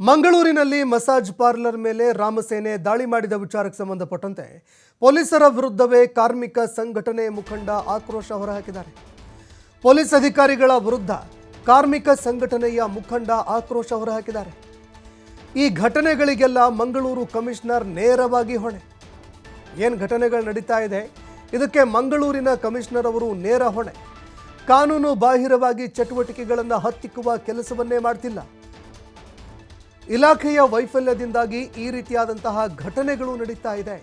ಮಂಗಳೂರಿನಲ್ಲಿ massage parlour ಮೇಲೆ ರಾಮಸೇನೆ ದಾಳಿ ಮಾಡಿದ ವಿಚಾರಕ್ಕೆ ಸಂಬಂಧಪಟ್ಟಂತೆ ಪೊಲೀಸರ ವಿರುದ್ಧವೇ ಕಾರ್ಮಿಕ ಸಂಘಟನೆ ಮುಖಂಡ ಆಕ್ರೋಶ ಹೊರಹಾಕಿದ್ದಾರೆ. ಪೊಲೀಸ್ ಅಧಿಕಾರಿಗಳ ವಿರುದ್ಧ ಕಾರ್ಮಿಕ ಸಂಘಟನೆಯ ಮುಖಂಡ ಆಕ್ರೋಶ ಹೊರಹಾಕಿದ್ದಾರೆ. ಈ ಘಟನೆಗಳಿಗೆಲ್ಲ ಮಂಗಳೂರು ಕಮಿಷನರ್ ನೇರವಾಗಿ ಹೊಣೆ. ಏನು ಘಟನೆಗಳು ನಡೀತಾ ಇದೆ? ಇದಕ್ಕೆ ಮಂಗಳೂರಿನ ಕಮಿಷನರ್ ಅವರು ನೇರ ಹೊಣೆ. ಕಾನೂನು ಬಾಹಿರವಾಗಿ ಚಟುವಟಿಕೆಗಳನ್ನು ಹತ್ತಿಕ್ಕುವ ಕೆಲಸವನ್ನೇ ಮಾಡ್ತಿಲ್ಲ. ಇಲಾಖೆಯ ವೈಫಲ್ಯದಿಂದಾಗಿ ಈ ರೀತಿಯಾದಂತಹ ಘಟನೆಗಳು ನಡೀತಾ ಇದೆ.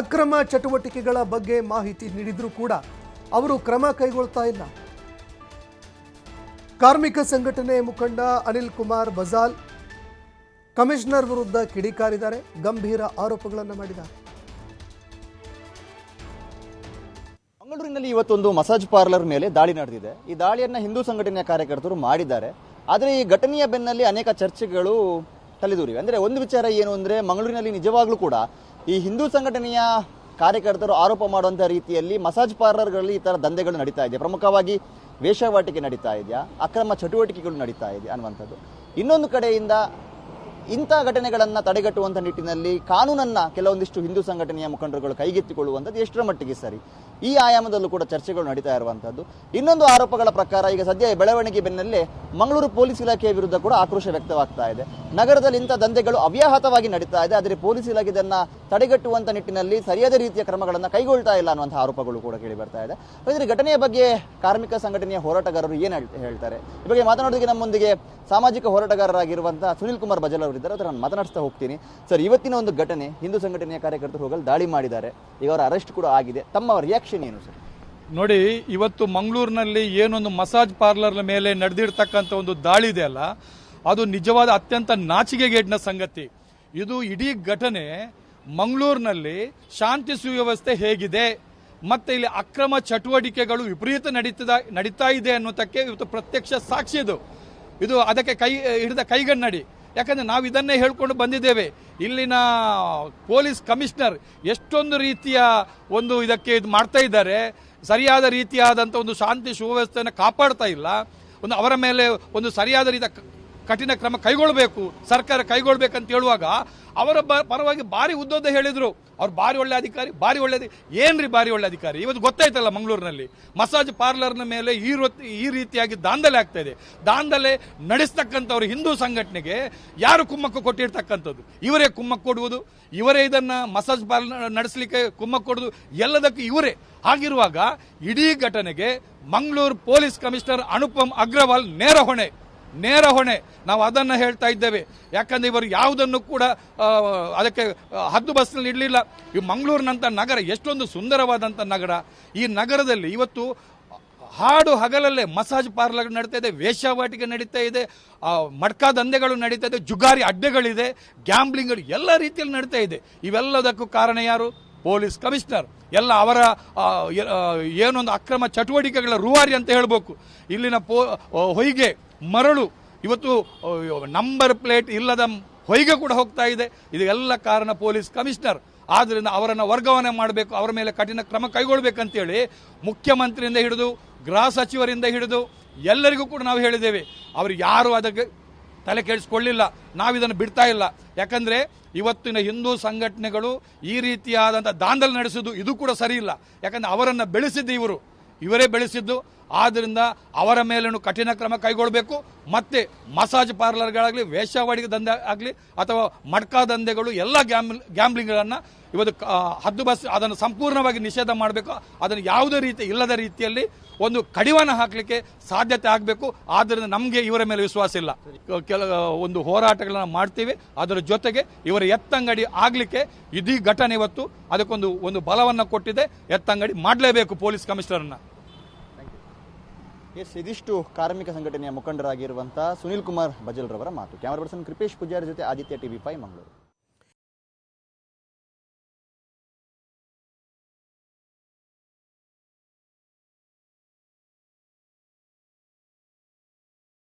ಅಕ್ರಮ ಚಟುವಟಿಕೆಗಳ ಬಗ್ಗೆ ಮಾಹಿತಿ ನೀಡಿದ್ರೂ ಕೂಡ ಅವರು ಕ್ರಮ ಕೈಗೊಳ್ತಾ ಇಲ್ಲ. ಕಾರ್ಮಿಕ ಸಂಘಟನೆ ಮುಖಂಡ ಅನಿಲ್ ಕುಮಾರ್ ಬಜಾಲ್, ಕಮಿಷನರ್ ವಿರುದ್ಧ ಕಿಡಿಕಾರಿದ್ದಾರೆ ಗಂಭೀರ ಆರೋಪಗಳನ್ನು ಮಾಡಿದ್ದಾರೆ. ಮಂಗಳೂರಿನಲ್ಲಿ ಇವತ್ತೊಂದು ಮಸಾಜ್ ಪಾರ್ಲರ್ ಮೇಲೆ ದಾಳಿ ನಡೆದಿದೆ. ಈ ದಾಳಿಯನ್ನು ಹಿಂದೂ ಸಂಘಟನೆಯ ಕಾರ್ಯಕರ್ತರು ಮಾಡಿದ್ದಾರೆ. ಆದರೆ ಈ ಘಟನೆಯ ಬೆನ್ನಲ್ಲಿ ಅನೇಕ ಚರ್ಚೆಗಳು ತಲೆದೂರಿವೆ. ಅಂದರೆ ಒಂದು ವಿಚಾರ ಏನು ಅಂದರೆ ಮಂಗಳೂರಿನಲ್ಲಿ ನಿಜವಾಗ್ಲೂ ಕೂಡ ಈ ಹಿಂದೂ ಸಂಘಟನೆಯ ಕಾರ್ಯಕರ್ತರು ಆರೋಪ ಮಾಡುವಂಥ ರೀತಿಯಲ್ಲಿ ಮಸಾಜ್ ಪಾರ್ಲರ್ಗಳಲ್ಲಿ ಈ ಥರ ದಂಧೆಗಳು ನಡೀತಾ ಇದೆ. ಪ್ರಮುಖವಾಗಿ ವೇಷವಾಟಿಕೆ ನಡೀತಾ ಇದೆಯಾ? ಅಕ್ರಮ ಚಟುವಟಿಕೆಗಳು ನಡೀತಾ ಇದೆಯಾ ಅನ್ನುವಂಥದ್ದು. ಇನ್ನೊಂದು ಕಡೆಯಿಂದ ಇಂಥ ಘಟನೆಗಳನ್ನು ತಡೆಗಟ್ಟುವಂಥ ನಿಟ್ಟಿನಲ್ಲಿ ಕಾನೂನನ್ನ ಕೆಲವೊಂದಿಷ್ಟು ಹಿಂದೂ ಸಂಘಟನೆಯ ಮುಖಂಡರುಗಳು ಕೈಗೆತ್ತಿಕೊಳ್ಳುವಂಥದ್ದು ಎಷ್ಟರ ಮಟ್ಟಿಗೆ ಸರಿ? ಈ ಆಯಾಮದಲ್ಲೂ ಕೂಡ ಚರ್ಚೆಗಳು ನಡೀತಾ ಇರುವಂಥದ್ದು. ಇನ್ನೊಂದು ಆರೋಪಗಳ ಪ್ರಕಾರ ಈಗ ಸದ್ಯ ಬೆಳವಣಿಗೆ ಬೆನ್ನಲ್ಲೇ ಮಂಗಳೂರು ಪೊಲೀಸ್ ಇಲಾಖೆಯ ವಿರುದ್ಧ ಕೂಡ ಆಕ್ರೋಶ ವ್ಯಕ್ತವಾಗ್ತಾ ಇದೆ. ನಗರದಲ್ಲಿ ಇಂಥ ದಂಧೆಗಳು ಅವ್ಯಾಹತವಾಗಿ ನಡೀತಾ ಇದೆ. ಆದರೆ ಪೊಲೀಸ್ ಇಲಾಖೆ ಇದನ್ನು ತಡೆಗಟ್ಟುವಂಥ ನಿಟ್ಟಿನಲ್ಲಿ ಸರಿಯಾದ ರೀತಿಯ ಕ್ರಮಗಳನ್ನು ಕೈಗೊಳ್ತಾ ಇಲ್ಲ ಅನ್ನುವಂಥ ಆರೋಪಗಳು ಕೂಡ ಕೇಳಿ ಬರ್ತಾ ಇದೆ. ಹಾಗಾದ್ರೆ ಘಟನೆಯ ಬಗ್ಗೆ ಕಾರ್ಮಿಕ ಸಂಘಟನೆಯ ಹೋರಾಟಗಾರರು ಏನು ಹೇಳ್ತಾರೆ? ಈ ಬಗ್ಗೆ ಮಾತನಾಡೋದಕ್ಕೆ ನಮ್ಮೊಂದಿಗೆ ಸಾಮಾಜಿಕ ಹೋರಾಟಗಾರರಾಗಿರುವಂತಹ ಸುನಿಲ್ ಕುಮಾರ್ ಬಜಲ್ ಅವರಿದ್ದಾರೆ ಅದರ ನಾನು ಮಾತನಾಡಿಸ್ತಾ ಹೋಗ್ತೀನಿ. ಸರ್, ಇವತ್ತಿನ ಒಂದು ಘಟನೆ, ಹಿಂದೂ ಸಂಘಟನೆಯ ಕಾರ್ಯಕರ್ತರು ಹೋಗಲು ದಾಳಿ ಮಾಡಿದ್ದಾರೆ. ಈಗ ಅವರ ಅರೆಸ್ಟ್ ಕೂಡ ಆಗಿದೆ. ತಮ್ಮ ರಿಯಾಕ್ಷನ್ ಏನು ಸರ್? ನೋಡಿ, ಇವತ್ತು ಮಂಗಳೂರಿನಲ್ಲಿ ಏನೊಂದು ಮಸಾಜ್ ಪಾರ್ಲರ್ ಮೇಲೆ ನಡೆದಿರ್ತಕ್ಕಂಥ ಒಂದು ದಾಳಿ ಇದೆ ಅಲ್ಲ, ಅದು ನಿಜವಾದ ಅತ್ಯಂತ ನಾಚಿಕೆಗೇಡಿನ ಸಂಗತಿ. ಇದು ಇಡೀ ಘಟನೆ ಮಂಗಳೂರಿನಲ್ಲಿ ಶಾಂತಿ ಸುವ್ಯವಸ್ಥೆ ಹೇಗಿದೆ, ಮತ್ತೆ ಇಲ್ಲಿ ಅಕ್ರಮ ಚಟುವಟಿಕೆಗಳು ವಿಪರೀತ ನಡೀತದ, ನಡೀತಾ ಇದೆ ಅನ್ನೋದಕ್ಕೆ ಇವತ್ತು ಪ್ರತ್ಯಕ್ಷ ಸಾಕ್ಷಿ ಇದು. ಇದು ಅದಕ್ಕೆ ಕೈ, ಹಿಡಿದ ಕೈಗನ್ನಡಿ. ಯಾಕಂದ್ರೆ ನಾವು ಇದನ್ನೇ ಹೇಳ್ಕೊಂಡು ಬಂದಿದ್ದೇವೆ. ಇಲ್ಲಿನ ಪೊಲೀಸ್ ಕಮಿಷನರ್ ಎಷ್ಟೊಂದು ರೀತಿಯ ಒಂದು ಇದಕ್ಕೆ ಇದು ಮಾಡ್ತಾ ಇದ್ದಾರೆ. ಸರಿಯಾದ ರೀತಿಯಾದಂಥ ಒಂದು ಶಾಂತಿ ಸುವ್ಯವಸ್ಥೆಯನ್ನು ಕಾಪಾಡ್ತಾ ಇಲ್ಲ. ಒಂದು ಅವರ ಮೇಲೆ ಒಂದು ಸರಿಯಾದ ರೀತಿಯ ಕಠಿಣ ಕ್ರಮ ಕೈಗೊಳ್ಳಬೇಕು, ಸರ್ಕಾರ ಕೈಗೊಳ್ಬೇಕಂತ ಹೇಳುವಾಗ ಅವರ ಪರವಾಗಿ ಭಾರಿ ಉದ್ದೋದ ಹೇಳಿದರು. ಅವ್ರು ಭಾರಿ ಒಳ್ಳೆ ಅಧಿಕಾರಿ, ಭಾರಿ ಒಳ್ಳೆ ಏನ್ರಿ ಭಾರಿ ಒಳ್ಳೆ ಅಧಿಕಾರಿ? ಇವತ್ತು ಗೊತ್ತಾಯ್ತಲ್ಲ ಮಂಗಳೂರಿನಲ್ಲಿ. ಮಸಾಜ್ ಪಾರ್ಲರ್ನ ಮೇಲೆ ಈ ಈ ರೀತಿಯಾಗಿ ದಾಂಧಲೆ ಆಗ್ತಾ ಇದೆ. ದಾಂಧಲೆ ನಡೆಸ್ತಕ್ಕಂಥವ್ರು ಹಿಂದೂ ಸಂಘಟನೆಗೆ ಯಾರು ಕುಮ್ಮಕ್ಕು ಕೊಟ್ಟಿರ್ತಕ್ಕಂಥದ್ದು? ಇವರೇ ಕುಮ್ಮಕ್ಕು ಕೊಡುವುದು? ಇವರೇ ಇದನ್ನು ಮಸಾಜ್ ಪಾರ್ಲರ್ ನಡೆಸಲಿಕ್ಕೆ ಕುಮ್ಮಕ್ಕು ಕೊಡುವುದು? ಎಲ್ಲದಕ್ಕೂ ಇವರೇ. ಹಾಗಿರುವಾಗ ಇಡೀ ಘಟನೆಗೆ ಮಂಗಳೂರು ಪೊಲೀಸ್ ಕಮಿಷನರ್ ಅನುಪಮ್ ಅಗ್ರವಾಲ್ ನೇರ ಹೊಣೆ. ನೇರ ಹೊಣೆ. ನಾವು ಅದನ್ನು ಹೇಳ್ತಾ ಇದ್ದೇವೆ. ಯಾಕಂದ್ರೆ ಇವರು ಯಾವುದನ್ನು ಕೂಡ ಅದಕ್ಕೆ ಹದ್ದು ಬಸ್ನಲ್ಲಿ ಇಡಲಿಲ್ಲ. ಈ ಮಂಗಳೂರಿನಂಥ ನಗರ ಎಷ್ಟೊಂದು ಸುಂದರವಾದಂಥ ನಗರ. ಈ ನಗರದಲ್ಲಿ ಇವತ್ತು ಹಾಡು ಹಗಲಲ್ಲೇ ಮಸಾಜ್ ಪಾರ್ಲರ್ ನಡೀತಾ ಇದೆ, ವೇಷವಾಟಿಕೆ ನಡೀತಾ ಇದೆ ಮಡ್ಕಾ ದಂಧೆಗಳು ನಡೀತಾ ಇದೆ, ಜುಗಾರಿ ಅಡ್ಡೆಗಳಿದೆ ಗ್ಯಾಂಬ್ಲಿಂಗ್ ಎಲ್ಲ ರೀತಿಯಲ್ಲಿ ನಡೀತಾ ಇದೆ. ಇವೆಲ್ಲದಕ್ಕೂ ಕಾರಣ ಯಾರು? Police commissioner. ಎಲ್ಲ ಅವರ ಏನೊಂದು ಅಕ್ರಮ ಚಟುವಟಿಕೆಗಳ ರೂವಾರಿ ಅಂತ ಹೇಳಬೇಕು. ಇಲ್ಲಿನ ಪೋ ಹೊಯ್ಗೆ ಮರಳು. ಇವತ್ತು ನಂಬರ್ ಪ್ಲೇಟ್ ಇಲ್ಲದ ಹೊಯ್ಗೆ ಕೂಡ ಹೋಗ್ತಾ ಇದೆ. ಇದೆಲ್ಲ ಕಾರಣ ಪೊಲೀಸ್ ಕಮಿಷನರ್. ಆದ್ದರಿಂದ ಅವರನ್ನು ವರ್ಗಾವಣೆ ಮಾಡಬೇಕು, ಅವರ ಮೇಲೆ ಕಠಿಣ ಕ್ರಮ ಕೈಗೊಳ್ಬೇಕಂತೇಳಿ ಮುಖ್ಯಮಂತ್ರಿಯಿಂದ ಹಿಡಿದು, ಗೃಹ ಸಚಿವರಿಂದ ಹಿಡಿದು ಎಲ್ಲರಿಗೂ ಕೂಡ ನಾವು ಹೇಳಿದ್ದೇವೆ. ಅವರು ಯಾರು ಅದಕ್ಕೆ ತಲೆ ಕೆಡಿಸ್ಕೊಳ್ಳಿಲ್ಲ. ನಾವು ಇದನ್ನು ಬಿಡ್ತಾ ಇಲ್ಲ. ಯಾಕಂದರೆ ಇವತ್ತಿನ ಹಿಂದೂ ಸಂಘಟನೆಗಳು ಈ ರೀತಿಯಾದಂಥ ದಾಂಧಲೆ ನಡೆಸಿದ್ದು ಇದು ಕೂಡ ಸರಿ ಇಲ್ಲ. ಯಾಕಂದ್ರೆ ಅವರನ್ನು ಬೆಳೆಸಿದ್ದು ಇವರು. ಇವರೇ ಬೆಳೆಸಿದ್ದು. ಆದ್ರಿಂದ ಅವರ ಮೇಲೂ ಕಠಿಣ ಕ್ರಮ ಕೈಗೊಳ್ಳಬೇಕು. ಮತ್ತೆ ಮಸಾಜ್ ಪಾರ್ಲರ್ಗಳಾಗಲಿ ವೇಷವಾಡಿಗೆ ದಂಧೆ ಆಗಲಿ, ಅಥವಾ ಮಡ್ಕಾ ದಂಧೆಗಳು ಎಲ್ಲ ಗ್ಯಾಮ್ ಗ್ಯಾಮ್ಲಿಂಗ್ಗಳನ್ನು ಇವತ್ತು ಹದ್ದು ಬಸ್, ಅದನ್ನು ಸಂಪೂರ್ಣವಾಗಿ ನಿಷೇಧ ಮಾಡಬೇಕು. ಅದನ್ನು ಯಾವುದೇ ರೀತಿ ಇಲ್ಲದ ರೀತಿಯಲ್ಲಿ ಒಂದು ಕಡಿವಾಣ ಹಾಕಲಿಕ್ಕೆ ಸಾಧ್ಯತೆ ಆಗಬೇಕು. ಆದ್ದರಿಂದ ನಮಗೆ ಇವರ ಮೇಲೆ ವಿಶ್ವಾಸ ಇಲ್ಲ. ಕೆಲ, ಒಂದು ಹೋರಾಟಗಳನ್ನು ಮಾಡ್ತೀವಿ. ಅದರ ಜೊತೆಗೆ ಇವರ ಎತ್ತಂಗಡಿ ಆಗಲಿಕ್ಕೆ ಇದೀ ಘಟನೆ ಇವತ್ತು ಅದಕ್ಕೊಂದು, ಒಂದು ಬಲವನ್ನು ಕೊಟ್ಟಿದೆ. ಎತ್ತಂಗಡಿ ಮಾಡಲೇಬೇಕು ಪೊಲೀಸ್ ಕಮಿಷನರ್ನ. ಎಸ್, ಇದಿಷ್ಟು ಕಾರ್ಮಿಕ ಸಂಘಟನೆಯ ಮುಖಂಡರಾಗಿರುವಂತಹ ಸುನಿಲ್ ಕುಮಾರ್ ಬಜಲ್ರವರ ಮಾತು. ಕ್ಯಾಮರಾ ಪರ್ಸನ್ ಕೃಪೇಶ್ ಪೂಜಾರಿ ಜೊತೆ ಆದಿತ್ಯ ಟಿವಿ ಫೈ ಮಂಗಳೂರು.